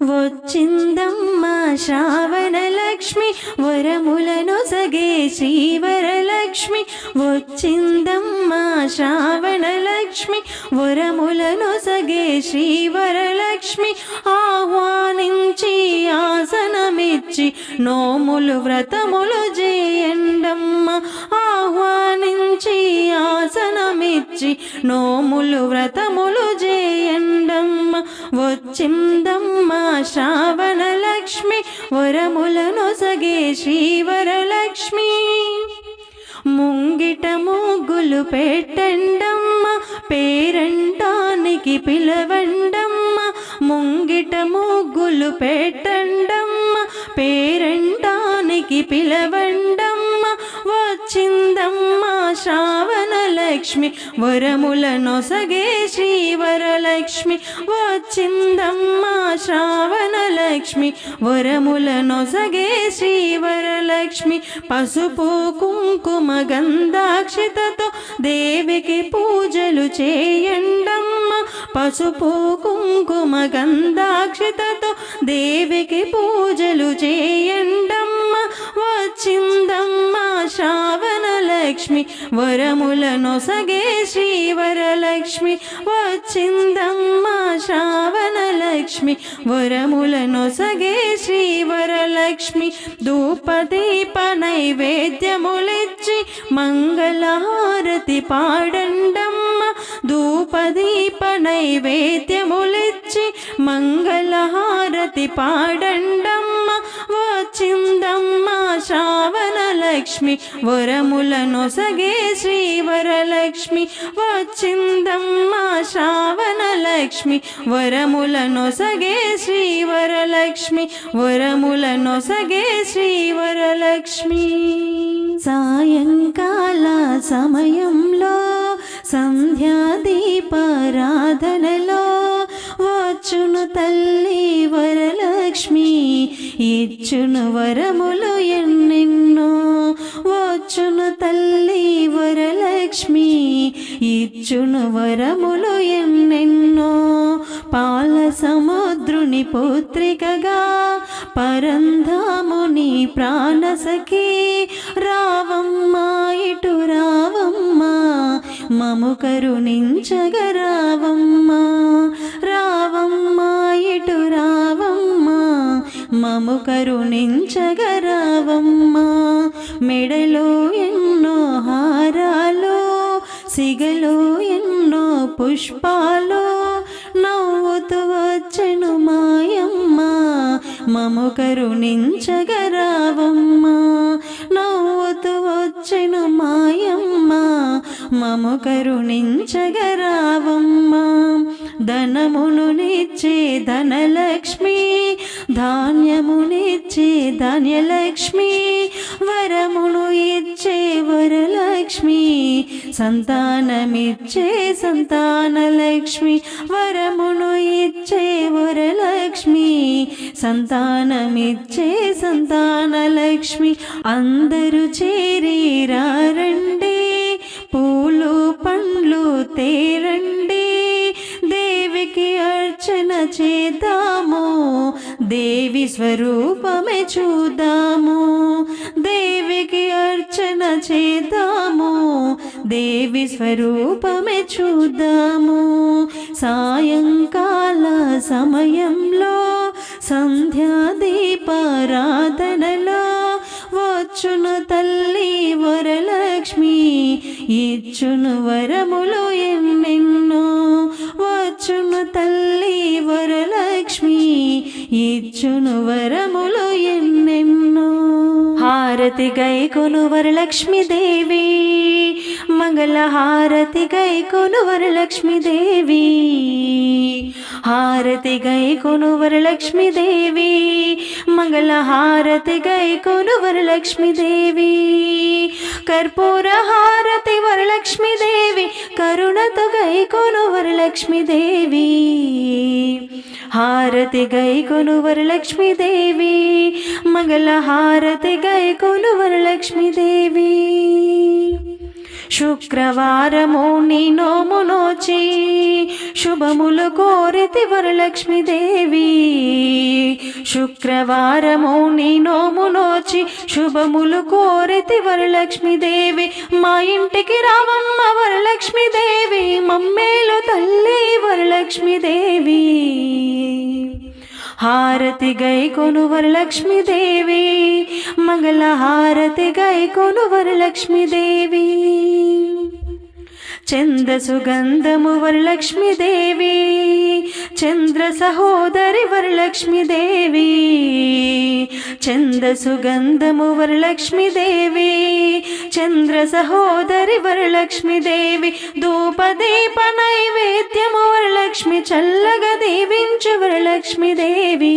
వచ్చిందమ్మ శ్రావణ లక్ష్మి వరములను సగే శ్రీవరలక్ష్మి వచ్చిందమ్మ శ్రావణ లక్ష్మి వరములను సగే శ్రీవరలక్ష్మి ఆహ్వానించి ఆసనమిచ్చి నోములు వ్రతములు చేయండమ్మ. ఆహ్వానించి ఆసనమిచ్చి నోములు వ్రతములు చేయండమ్మ. వచ్చిందమ్మ శ్రావణ లక్ష్మి వరములను సగే శ్రీవరలక్ష్మి. ముంగిట ముగ్గులు పెట్టండమ్మ పేరంటానికి పిలవండమ్మ. ముంగిట ముగ్గులు పెట్టండమ్మ పేరంటానికి పిలవండి లక్ష్మి వరముల నొసగే శ్రీవరలక్ష్మి వచ్చిందమ్మ శ్రావణ లక్ష్మి వరముల నొసగే శ్రీవరలక్ష్మి పసుపు కుంకుమ గంధాక్షితతో దేవికి పూజలు చేయండమ్మ పసుపు కుంకుమ గంధాక్షితతో దేవికి పూజలు చేయండమ్మ. వచ్చిందమ్మ శ్రావణ లక్ష్మి. వరముల నొసగే శ్రీవరలక్ష్మి వచ్చిందమ్మ శ్రావణ లక్ష్మి. వరముల నొసగే శ్రీవరలక్ష్మి ధూపదీప నైవేద్యములిచ్చి మంగళహారతి పాడండమ్మ. ధూపదీప నైవేద్యములిచ్చి మంగళహారతి పాడండమ్మ. లక్ష్మి వరముల నొసగే శ్రీవరలక్ష్మి వచ్చిందమ్మ శ్రావణ లక్ష్మి వరముల నొసగే శ్రీవరలక్ష్మి వరముల నొసగే శ్రీవరలక్ష్మి. సాయంకాల సమయంలో సంధ్యాదీపారాధనలో వచ్చును తల్లి వరలక్ష్మి ఇచ్చును వరములు ఎన్నెన్నో వచ్చును తల్లి వరలక్ష్మి ఇచ్చును వరములు ఎన్నెన్నో. పాల సముద్రుని పుత్రికగా పరంధాముని ప్రాణసఖి. రావమ్మా ఇటు రావమ్మా మము కరుణించగరావమ్మ రావమ్మా ఇటు రా మము కరుణించగరావమ్మా మెడలో ఎన్నో హారాలు సిగలో ఎన్నో పుష్పాలు నవ్వుతూ వచ్చెను మాయమ్మ. మము కరుణించగరావమ్మా నవ్వుతూ వచ్చెను మాయమ్మ. మము కరుణించగరావమ్మా ధనమును నిచ్చే ధనలక్ష్మి ధాన్యమునిచ్చే ధాన్యలక్ష్మి వరమును ఇచ్చే వరలక్ష్మి సంతానమిచ్చే సంతానలక్ష్మి వరమును ఇచ్చే వరలక్ష్మి సంతానమిచ్చే సంతానలక్ష్మి అందరూ చేరి రండి పూలు పండ్లు తేరండి దర్శన చేద్దాము. దేవి స్వరూపమే చూద్దాము. దేవికి అర్చన చేద్దాము. దేవి స్వరూపమే చూద్దాము. సాయంకాల సమయంలో సంధ్యాదీపారాధనలో వచ్చును తల్లి వరలక్ష్మి. ఇచ్చును వరములు ఎన్నెన్నో వచ్చును తల్లి వరలక్ష్మి ఇచ్చును వరములు ఎన్నెన్నో. హారతి గైకొను వరలక్ష్మి దేవి మంగళ హారతి గైకొను వరలక్ష్మి దేవి. హారతి గైకొను వరలక్ష్మి దేవి. మంగళ హారతి గైకొను వరలక్ష్మి దేవి. కర్పూర హారతి వరలక్ష్మి దేవి. కరుణతో గైకొను వరలక్ష్మి దేవి. హారతి గైకొను వరలక్ష్మి దేవి. మంగళ హారతి గైకొను వరలక్ష్మి దేవి. శుక్రవారము నీ నోమునోచి శుభములు కోరితి వరలక్ష్మీదేవి శుక్రవారము నీ నోమునోచి శుభములు కోరితి వరలక్ష్మీదేవి మా ఇంటికి రావమ్మ వరలక్ష్మీదేవి మమ్మేలు తల్లి వరలక్ష్మీదేవి హారతి గై కొను వరలక్ష్మీదేవి మంగళ హారతి గై కొను వరలక్ష్మీదేవి చంద సుగంధము వరలక్ష్మీదేవి చంద్ర సహోదరి వరలక్ష్మీదేవి చంద సుగంధము వరలక్ష్మీదేవి చంద్ర సహోదరి వరలక్ష్మీదేవి ధూపదీప నైవేద్యము వరలక్ష్మి చల్లగా దీవించు వరలక్ష్మీదేవి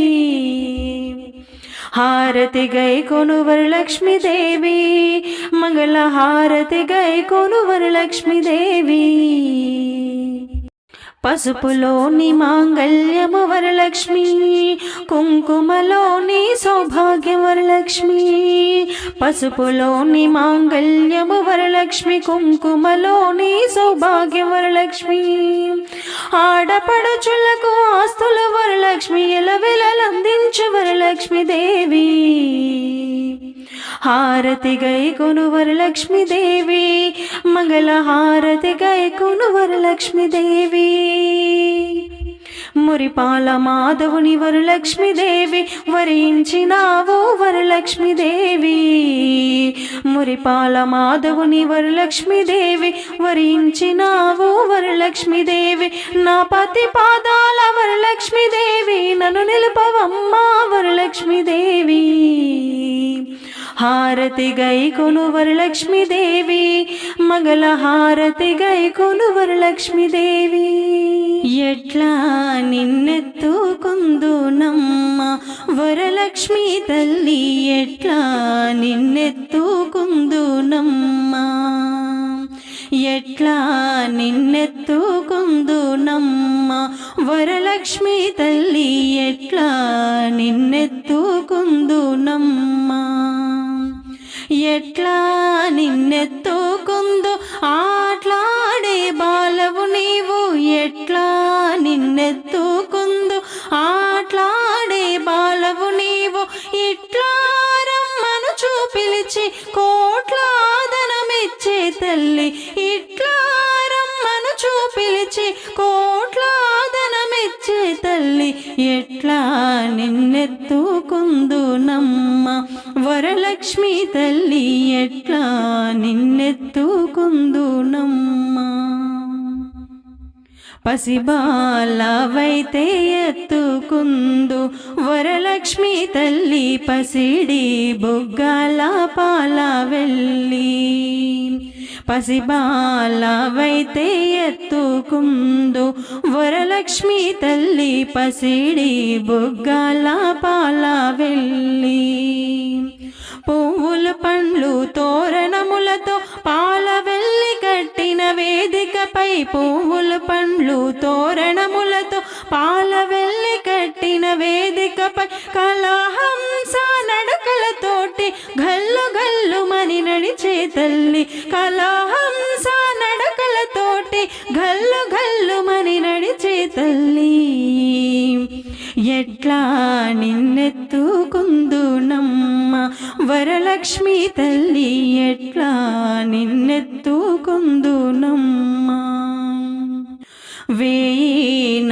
హారతి గై కొను వరలక్ష్మీదేవి మంగళ హారతి గై కొను వరలక్ష్మీదేవి పసుపులోని మాంగళ్యము వరలక్ష్మి కుంకుమలోని సౌభాగ్య వరలక్ష్మి. పసుపులోని మాంగళ్యము వరలక్ష్మి కుంకుమలోని సౌభాగ్య వరలక్ష్మి. ఆడపడుచులకు ఆస్తుల వరలక్ష్మి ఎలవెలందించు వరలక్ష్మి దేవి. హారతి గై కొను వరలక్ష్మి మంగళ హారతి గై కొను వరలక్ష్మి దేవి మురిపాల మాధవుని వరలక్ష్మీదేవి వరించినావో వరలక్ష్మీదేవి మురిపాల మాధవుని వరలక్ష్మీదేవి వరించినావో వరలక్ష్మీదేవి నా పతి పాదాల వరలక్ష్మీదేవి నన్ను నిలుపవమ్మా వరలక్ష్మీదేవి హారతి గై కొను వరలక్ష్మీదేవి మగల హారతి గై కొను ఎట్లా నిన్నెత్తుకుందు నమ్మ. వరలక్ష్మి తల్లి ఎట్లా నిన్నెత్తుకుందు నమ్మ. ఎట్లా నిన్నెత్తుకుందు నమ్మ. వరలక్ష్మి తల్లి ఎట్లా నిన్నెత్తుకుందు నమ్మ. ఎట్లా నిన్నెత్తుకుందు ఆట్లాడే బాలవు నీవు. ఎట్లా నిన్నెత్తుకుందు ఆట్లాడే బాలవు నీవు. ఇట్లా రమ్మను చూపిలిచి కోట్లాదనమిచ్చే తల్లి. ఇట్లా రమ్మను చూపిలిచి కోట్లాదనమిచ్చే తల్లి. ఎట్లా నిన్నెత్తుకుందు వరలక్ష్మి తల్లి ఎట్లా నిన్నెత్తుకుందునమ్మ? పసిబాలవైతే ఎత్తుకుందు వరలక్ష్మి తల్లి పసిడి బుగ్గాల పాల వెళ్ళి పసిబాలవైతే ఎత్తుకుందు వరలక్ష్మి తల్లి పసిడి బుగ్గాల పాల వెళ్ళి పండ్లు తోరణములతో పాల వెళ్ళి కట్టిన వేదికపై పువ్వులు పండ్లు తోరణములతో పాల వెళ్ళి కట్టిన వేదికపై కలహంస నడకలతోటి గల్లు గల్లు మని నడిచే తల్లి. కలహంస వేయి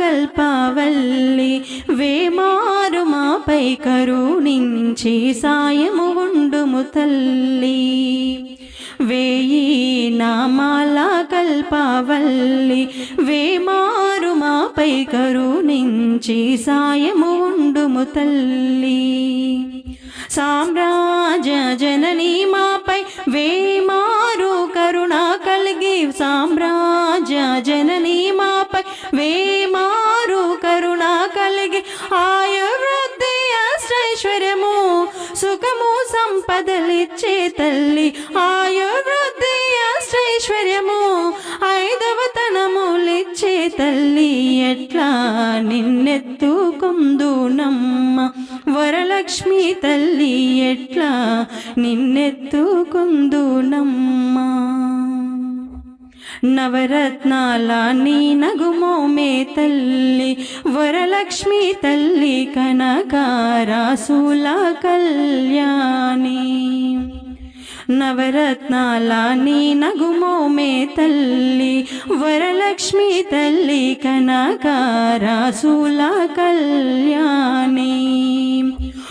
కల్పవల్లి వేమారు మాపై కరుణించి సాయము ఉండుము తల్లి. వేయి నామాల కల్పవల్లి వేమారు మాపై కరుణించి సాయము ఉండుము తల్లి. సామ్రాజ్య జనని మాపై వేమారు కరుణ కలిగి సామ్రాజ్య మారు కరుణ కలిగి ఆయుర్వృద్ధి అష్టైశ్వర్యము సుఖము సంపదలిచ్చే తల్లి. ఆయుర్వృద్ధి అష్టైశ్వర్యము ఐదవ తనములిచ్చే తల్లి. ఎట్లా నిన్నెత్తుకుందు నమ్మ వరలక్ష్మి తల్లి ఎట్లా నిన్నెత్తుకుందు నమ్మ నవరత్నాల నీ నగుమోమే తల్లి వరలక్ష్మి తల్లి కనకారాసుల కళ్యాణి. నవరత్నాల నీ నగుమోమే తల్లి వరలక్ష్మి తల్లి కనకారాసుల కళ్యాణి.